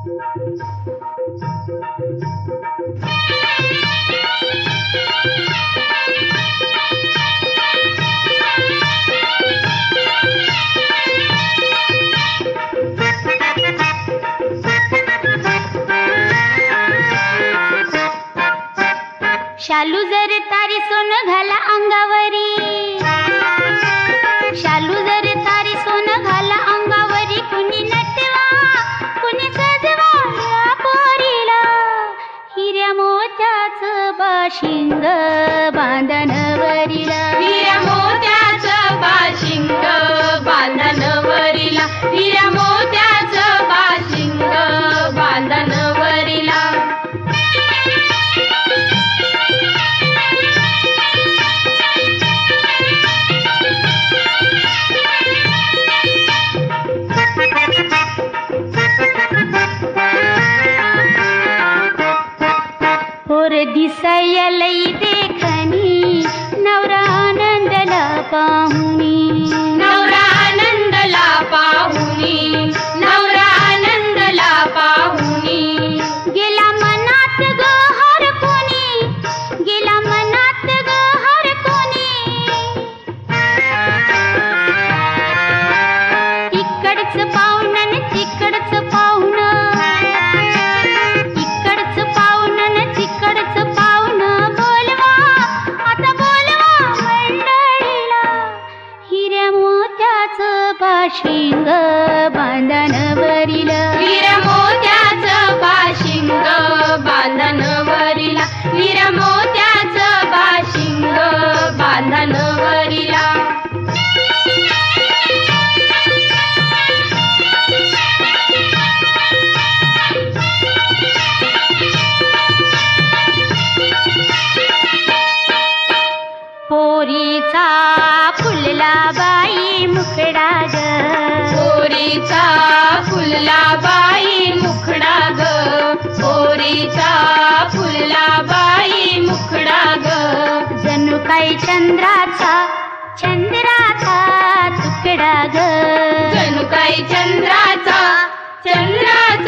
शालू जर तारी सोन घाला अंगावरी. मोत्याचं बाशिंग அதிசயலை தேக்கனி நவரானந்தல பாமு मोत्याचं बांधणवरीला. हिऱ्या मोत्याचं बाशिंग बांधणवरीला. पोरीचा फुलला बाई मुखडा ग. फुलला बाई मुखडा ग. जणू काही चंद्राचा चंद्राचा तुकडा ग. जणू काही चंद्राचा चंद्रा